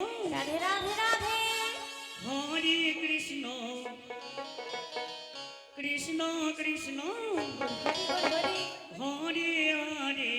রাধে রাধে রাধে। হরে কৃষ্ণ কৃষ্ণ কৃষ্ণ। হরি হরি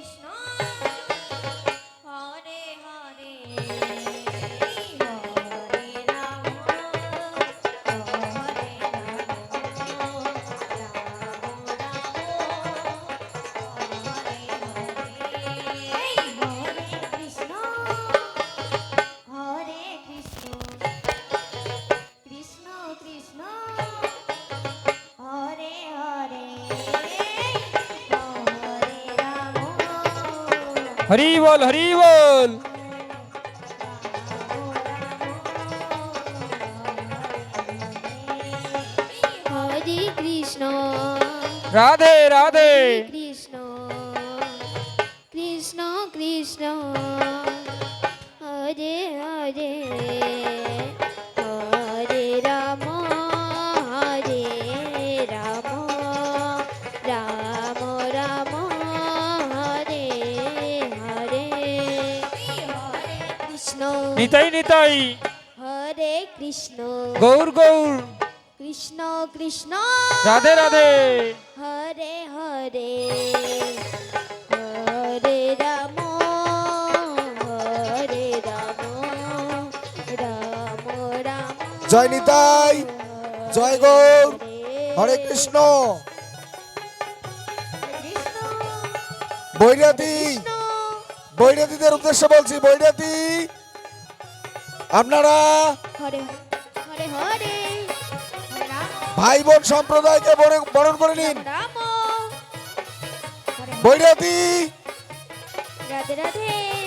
কৃষ্ণ। হরে হরে। হরি বল হরি বল হরে কৃষ্ণ রাধে রাধে কৃষ্ণ কৃষ্ণ কৃষ্ণ নিতাই নিতাই। হরে কৃষ্ণ। গৌর গৌর। কৃষ্ণ কৃষ্ণ। রাধে রাধে। হরে হরে। হরে রাম হরে রাম রাম রাম। জয় নিতাই জয় গৌর। হরে কৃষ্ণ। কৃষ্ণ। বৈরাতি। কৃষ্ণ। বৈরাতিদের উদ্দেশ্যে বলছি বৈরাতি। আপনারা ভাই বোন সম্প্রদায়কে বরণ করে নিন। বৈরাতি। রাধে রাধে।